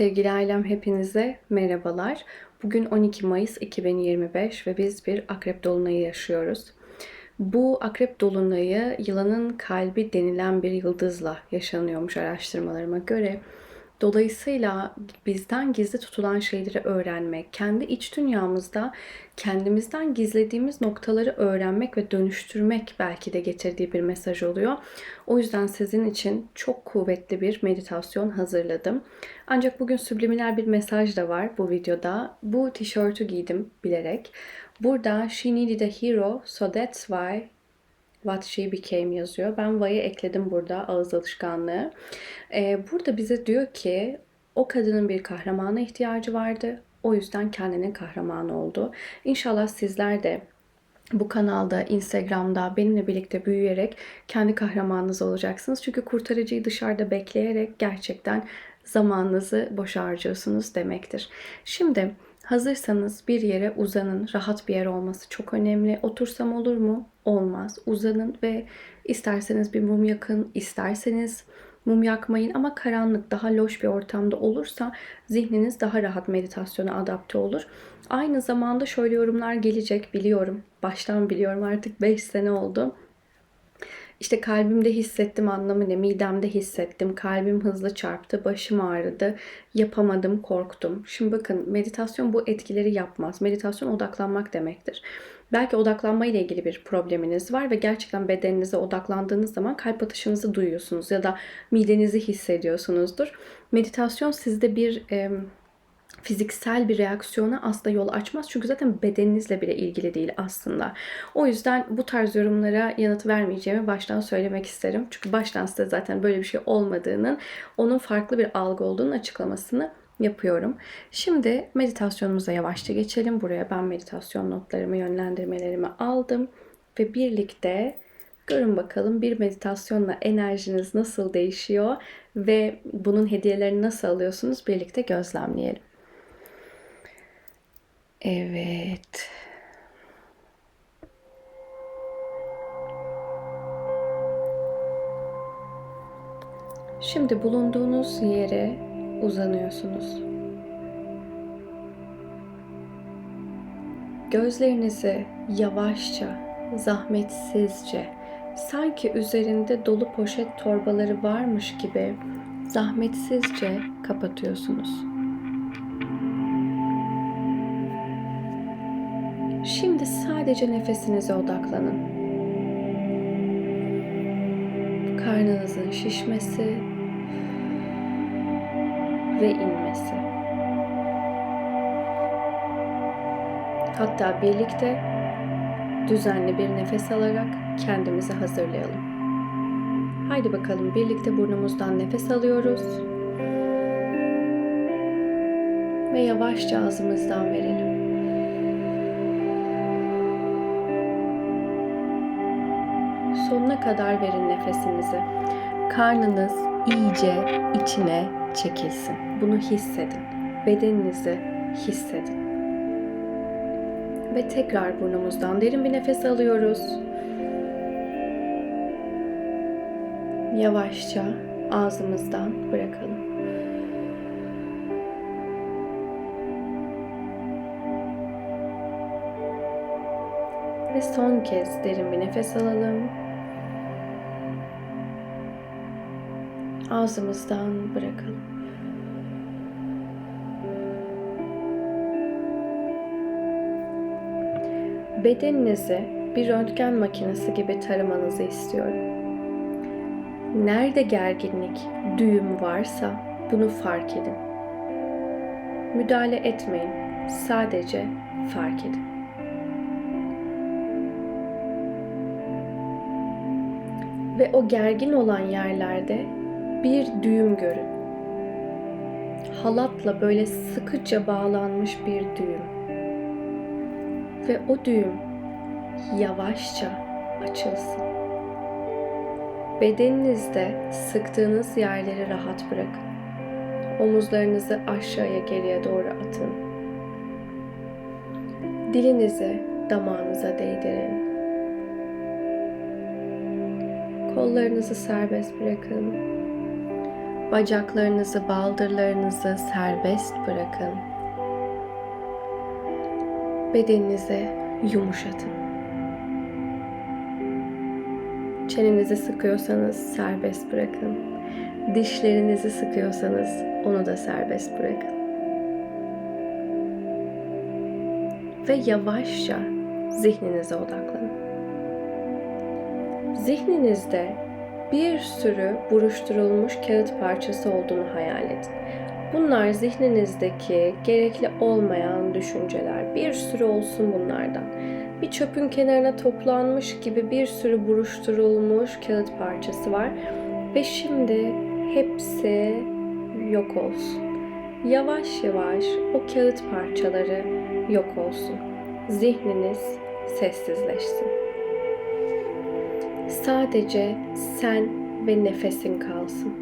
Sevgili ailem hepinize merhabalar. Bugün 12 Mayıs 2025 ve biz bir akrep dolunayı yaşıyoruz. Bu akrep dolunayı yılanın kalbi denilen bir yıldızla yaşanıyormuş araştırmalarıma göre. Dolayısıyla bizden gizli tutulan şeyleri öğrenmek, kendi iç dünyamızda kendimizden gizlediğimiz noktaları öğrenmek ve dönüştürmek belki de getirdiği bir mesaj oluyor. O yüzden sizin için çok kuvvetli bir meditasyon hazırladım. Ancak bugün subliminal bir mesaj da var bu videoda. Bu tişörtü giydim bilerek. Burada she needed a hero so that's why What She Became yazıyor. Ben why'ı ekledim burada ağız alışkanlığı. Ee, burada bize diyor ki o kadının bir kahramana ihtiyacı vardı. O yüzden kendinin kahramanı oldu. İnşallah sizler de bu kanalda, Instagram'da benimle birlikte büyüyerek kendi kahramanınız olacaksınız. Çünkü kurtarıcıyı dışarıda bekleyerek gerçekten zamanınızı boş harcıyorsunuz demektir. Şimdi hazırsanız bir yere uzanın. Rahat bir yer olması çok önemli. Otursam olur mu? Olmaz. Uzanın ve isterseniz bir mum yakın, isterseniz mum yakmayın ama karanlık, daha loş bir ortamda olursa zihniniz daha rahat meditasyona adapte olur. Aynı zamanda şöyle yorumlar gelecek biliyorum. Baştan biliyorum artık 5 sene oldu. İşte kalbimde hissettim anlamı ne? Midemde hissettim. Kalbim hızlı çarptı. Başım ağrıdı. Yapamadım, korktum. Şimdi bakın meditasyon bu etkileri yapmaz. Meditasyon odaklanmak demektir. Belki odaklanma ile ilgili bir probleminiz var ve gerçekten bedeninize odaklandığınız zaman kalp atışınızı duyuyorsunuz ya da midenizi hissediyorsunuzdur. Meditasyon sizde bir e, fiziksel bir reaksiyona aslında yol açmaz. Çünkü zaten bedeninizle bile ilgili değil aslında. O yüzden bu tarz yorumlara yanıt vermeyeceğimi baştan söylemek isterim. Çünkü baştan size zaten böyle bir şey olmadığının, onun farklı bir algı olduğunun açıklamasını yapıyorum. Şimdi meditasyonumuza yavaşça geçelim. Buraya ben meditasyon notlarımı, yönlendirmelerimi aldım ve birlikte görün bakalım bir meditasyonla enerjiniz nasıl değişiyor ve bunun hediyelerini nasıl alıyorsunuz birlikte gözlemleyelim. Evet. Şimdi bulunduğunuz yere uzanıyorsunuz. Gözlerinizi yavaşça, zahmetsizce, sanki üzerinde dolu poşet torbaları varmış gibi zahmetsizce kapatıyorsunuz. Şimdi sadece nefesinize odaklanın. Karnınızın şişmesi ve inmesi. Hatta birlikte düzenli bir nefes alarak kendimizi hazırlayalım. Haydi bakalım birlikte burnumuzdan nefes alıyoruz. Ve yavaşça ağzımızdan verelim. Kadar verin nefesinizi. Karnınız iyice içine çekilsin. Bunu hissedin. Bedeninizi hissedin. Ve tekrar burnumuzdan derin bir nefes alıyoruz. Yavaşça ağzımızdan bırakalım. Ve son kez derin bir nefes alalım. Ağzımızdan bırakalım. Bedeninizi bir röntgen makinesi gibi taramanızı istiyorum. Nerede gerginlik, düğüm varsa bunu fark edin. Müdahale etmeyin. Sadece fark edin. Ve o gergin olan yerlerde bir düğüm görün. Halatla böyle sıkıca bağlanmış bir düğüm. Ve o düğüm yavaşça açılsın. Bedeninizde sıktığınız yerleri rahat bırakın. Omuzlarınızı aşağıya geriye doğru atın. Dilinizi damağınıza değdirin Kollarınızı serbest bırakın. Bacaklarınızı, baldırlarınızı serbest bırakın. Bedeninizi yumuşatın. Çenenizi sıkıyorsanız serbest bırakın. Dişlerinizi sıkıyorsanız onu da serbest bırakın. Ve yavaşça zihninize odaklanın. Zihninizde bir sürü buruşturulmuş kağıt parçası olduğunu hayal edin. Bunlar zihninizdeki gerekli olmayan düşünceler. Bir sürü olsun bunlardan. Bir çöpün kenarına toplanmış gibi bir sürü buruşturulmuş kağıt parçası var. Ve şimdi hepsi yok olsun. Yavaş yavaş o kağıt parçaları yok olsun. Zihniniz sessizleşsin. Sadece sen ve nefesin kalsın.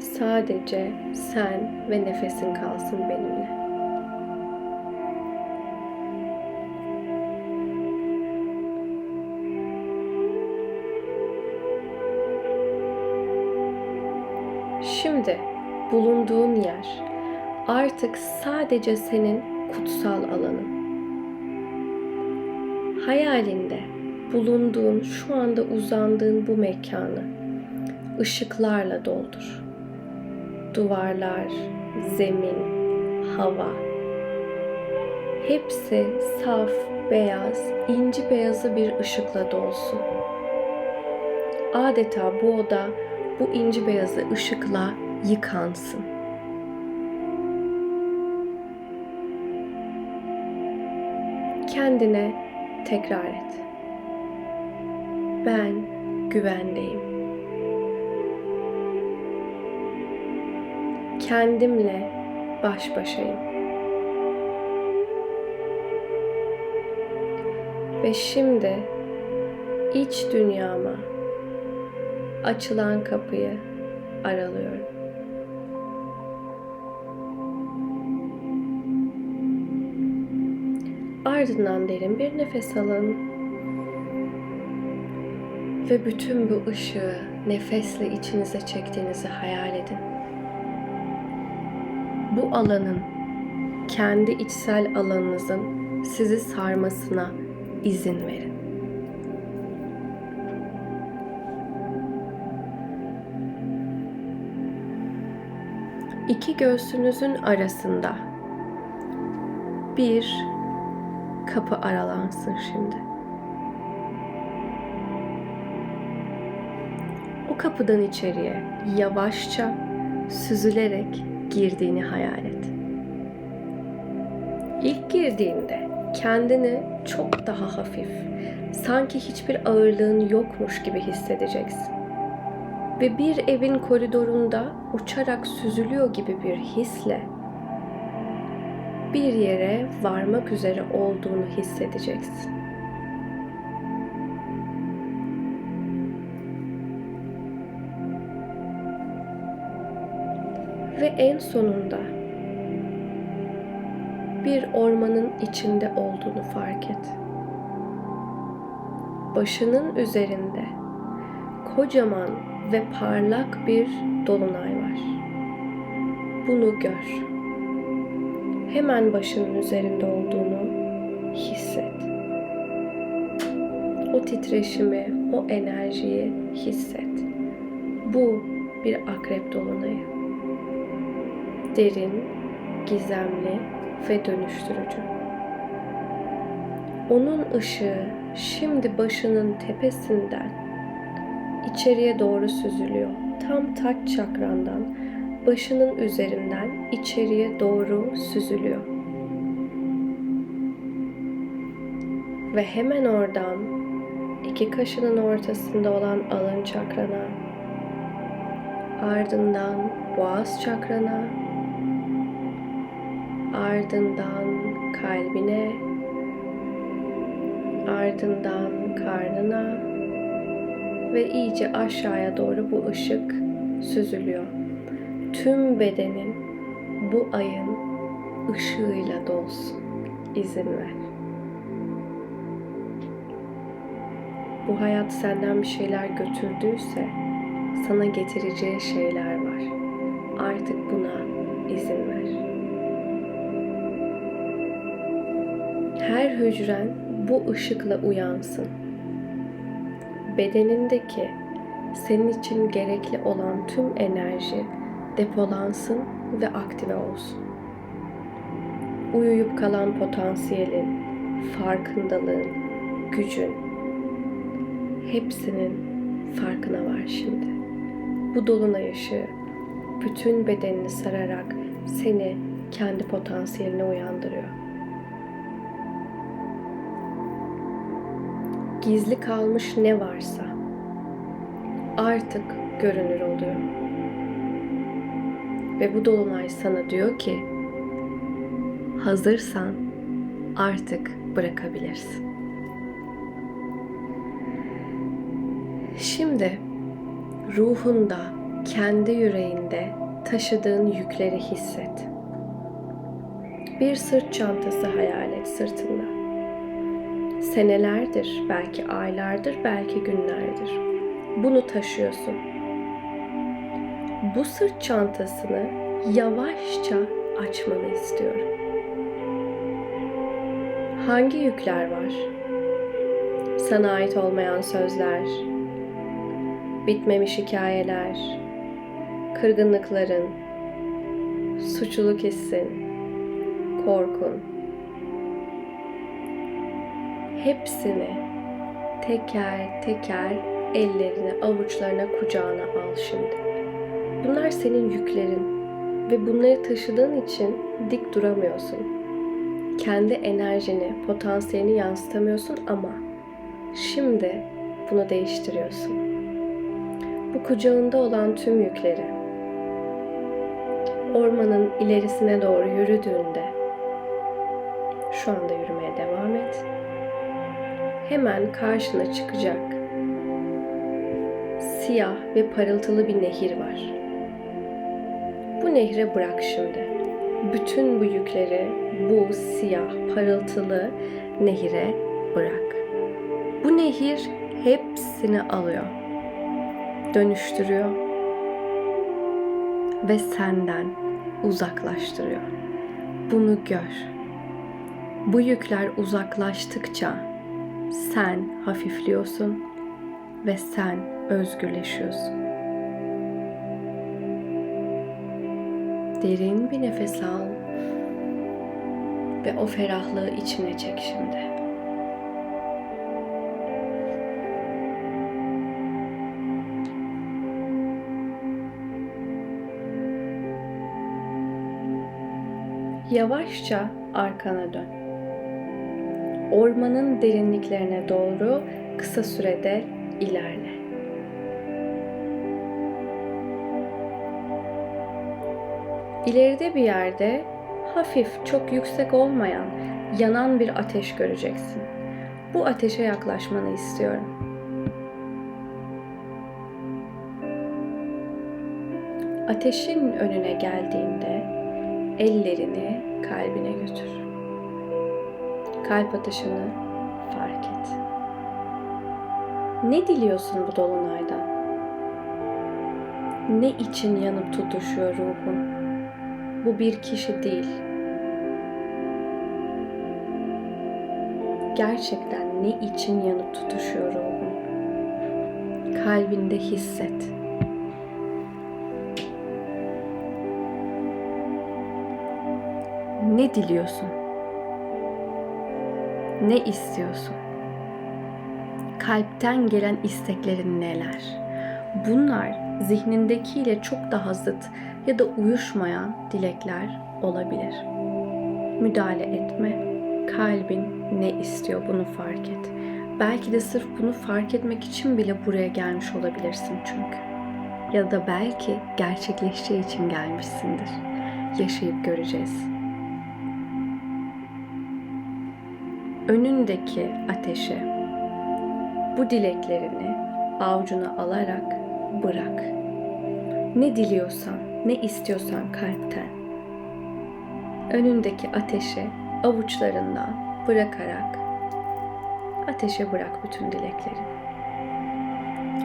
Sadece sen ve nefesin kalsın benimle. Şimdi bulunduğun yer artık sadece senin kutsal alanın. Hayalinde bulunduğun, şu anda uzandığın bu mekanı ışıklarla doldur. Duvarlar, zemin, hava. Hepsi saf, beyaz, inci beyazı bir ışıkla dolsun. Adeta bu oda bu inci beyazı ışıkla yıkansın. Kendine tekrar et. Ben güvendeyim. Kendimle baş başayım. Ve şimdi iç dünyama açılan kapıyı aralıyorum. Ardından derin bir nefes alın. Ve bütün bu ışığı nefesle içinize çektiğinizi hayal edin. Bu alanın kendi içsel alanınızın sizi sarmasına izin verin. İki göğsünüzün arasında bir kapı aralansın şimdi. O kapıdan içeriye yavaşça süzülerek girdiğini hayal et. İlk girdiğinde kendini çok daha hafif, sanki hiçbir ağırlığın yokmuş gibi hissedeceksin. Ve bir evin koridorunda uçarak süzülüyor gibi bir hisle bir yere varmak üzere olduğunu hissedeceksin. Ve en sonunda bir ormanın içinde olduğunu fark et. Başının üzerinde kocaman ve parlak bir dolunay var. Bunu gör. Hemen başının üzerinde olduğunu hisset. O titreşimi, o enerjiyi hisset. Bu bir akrep dolunayı. Derin, gizemli ve dönüştürücü. Onun ışığı şimdi başının tepesinden içeriye doğru süzülüyor. Tam taç çakrandan başının üzerinden içeriye doğru süzülüyor. Ve hemen oradan iki kaşının ortasında olan alın çakrana, ardından boğaz çakrana, ardından kalbine, ardından karnına ve iyice aşağıya doğru bu ışık süzülüyor. Tüm bedenin bu ayın ışığıyla dolsun. İzin ver. bu hayat senden bir şeyler götürdüyse sana getireceği şeyler var. Artık buna izin ver. Her hücren bu ışıkla uyansın. Bedenindeki senin için gerekli olan tüm enerji depolansın ve aktive olsun. Uyuyup kalan potansiyelin, farkındalığın, gücün hepsinin farkına var şimdi. Bu dolunay ışığı bütün bedenini sararak seni kendi potansiyeline uyandırıyor. Gizli kalmış ne varsa artık görünür oluyor. Ve bu dolunay sana diyor ki hazırsan artık bırakabilirsin. Şimdi ruhunda, kendi yüreğinde taşıdığın yükleri hisset. Bir sırt çantası hayal et sırtında. Senelerdir, belki aylardır, belki günlerdir. Bunu taşıyorsun. Bu sırt çantasını yavaşça açmanı istiyorum. Hangi yükler var? Sana ait olmayan sözler, bitmemiş hikayeler, kırgınlıkların, suçluluk hissin, korkun. Hepsini teker teker ellerine, avuçlarına, kucağına al şimdi. Bunlar senin yüklerin ve bunları taşıdığın için dik duramıyorsun. Kendi enerjini, potansiyelini yansıtamıyorsun ama şimdi bunu değiştiriyorsun. Bu kucağında olan tüm yükleri ormanın ilerisine doğru yürüdüğünde şu anda yürümeye devam et. Hemen karşına çıkacak siyah ve parıltılı bir nehir var. Bu nehre bırak şimdi. Bütün bu yükleri bu siyah parıltılı nehire bırak. Bu nehir hepsini alıyor. Dönüştürüyor ve senden uzaklaştırıyor. Bunu gör. Bu yükler uzaklaştıkça sen hafifliyorsun ve sen özgürleşiyorsun. Derin bir nefes al ve o ferahlığı içine çek şimdi. Yavaşça arkana dön. Ormanın derinliklerine doğru kısa sürede ilerle. İleride bir yerde hafif, çok yüksek olmayan, yanan bir ateş göreceksin. Bu ateşe yaklaşmanı istiyorum. Ateşin önüne geldiğinde ellerini kalbine götür. Kalp atışını fark et. Ne diliyorsun bu dolunaydan? Ne için yanıp tutuşuyor ruhun? Bu bir kişi değil. Gerçekten ne için yanıp tutuşuyor ruhun? Kalbinde hisset. Ne diliyorsun? Ne istiyorsun? Kalpten gelen isteklerin neler? Bunlar zihnindekiyle çok daha zıt ya da uyuşmayan dilekler olabilir. Müdahale etme. Kalbin ne istiyor bunu fark et. Belki de sırf bunu fark etmek için bile buraya gelmiş olabilirsin çünkü. Ya da belki gerçekleşeceği için gelmişsindir. Yaşayıp göreceğiz. Önündeki ateşe bu dileklerini avucuna alarak bırak. Ne diliyorsan, ne istiyorsan kalpten. Önündeki ateşi avuçlarından bırakarak ateşe bırak bütün dileklerini.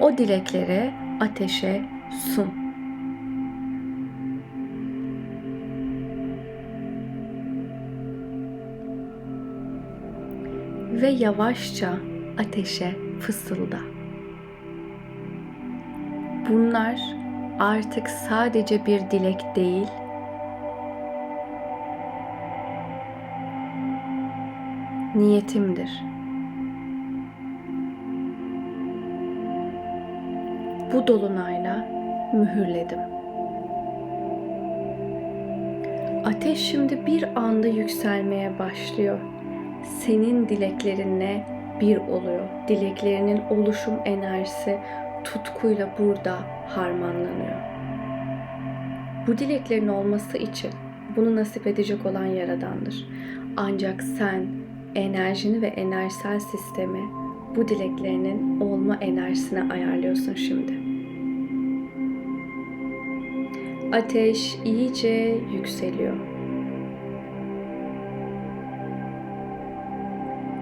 O dilekleri ateşe sun. Ve yavaşça ateşe fısılda. Bunlar artık sadece bir dilek değil, niyetimdir. Bu dolunayla mühürledim. Ateş şimdi bir anda yükselmeye başlıyor. Senin dileklerinle bir oluyor. Dileklerinin oluşum enerjisi tutkuyla burada harmanlanıyor. Bu dileklerin olması için bunu nasip edecek olan Yaradan'dır. Ancak sen enerjini ve enerjisel sistemi bu dileklerinin olma enerjisine ayarlıyorsun şimdi. Ateş iyice yükseliyor.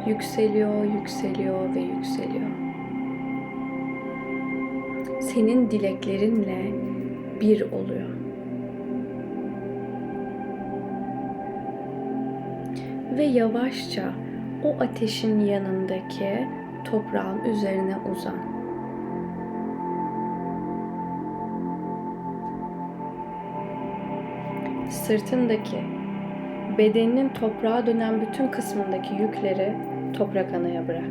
Yükseliyor, yükseliyor ve yükseliyor. Senin dileklerinle bir oluyor. Ve yavaşça o ateşin yanındaki toprağın üzerine uzan. Sırtındaki, bedeninin toprağa dönen bütün kısmındaki yükleri toprak anaya bırak.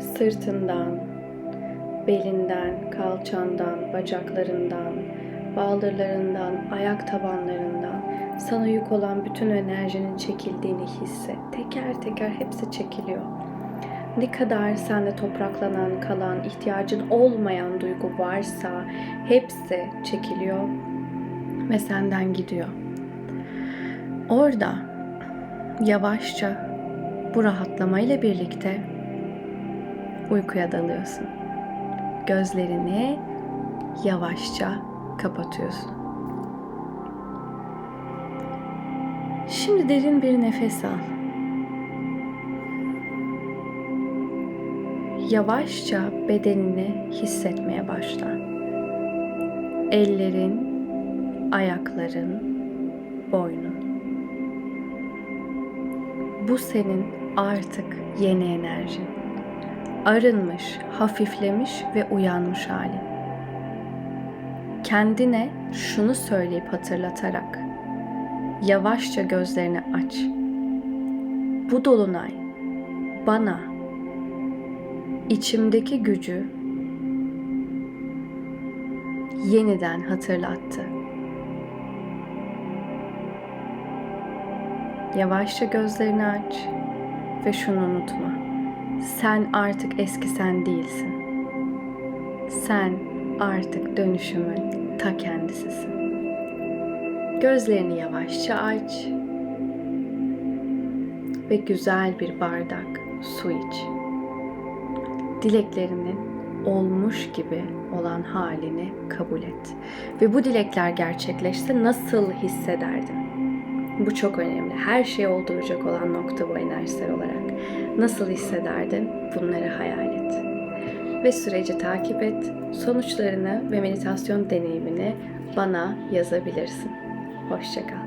Sırtından, belinden, kalçandan, bacaklarından, baldırlarından, ayak tabanlarından sana yük olan bütün enerjinin çekildiğini hisset. Teker teker hepsi çekiliyor. Ne kadar sende topraklanan, kalan, ihtiyacın olmayan duygu varsa hepsi çekiliyor ve senden gidiyor. Orada yavaşça bu rahatlamayla birlikte uykuya dalıyorsun. Gözlerini yavaşça kapatıyorsun. Şimdi derin bir nefes al. Yavaşça bedenini hissetmeye başla. Ellerin, ayakların, boynun. Bu senin artık yeni enerjin. Arınmış, hafiflemiş ve uyanmış halin. Kendine şunu söyleyip hatırlatarak yavaşça gözlerini aç. Bu dolunay bana içimdeki gücü yeniden hatırlattı. Yavaşça gözlerini aç ve şunu unutma. Sen artık eski sen değilsin. Sen artık dönüşümün ta kendisisin. Gözlerini yavaşça aç ve güzel bir bardak su iç. Dileklerinin olmuş gibi olan halini kabul et. Ve bu dilekler gerçekleşse nasıl hissederdin? Bu çok önemli. Her şey olduracak olan nokta bu enerjisel olarak. Nasıl hissederdin? Bunları hayal et. Ve süreci takip et. Sonuçlarını ve meditasyon deneyimini bana yazabilirsin. Hoşçakal.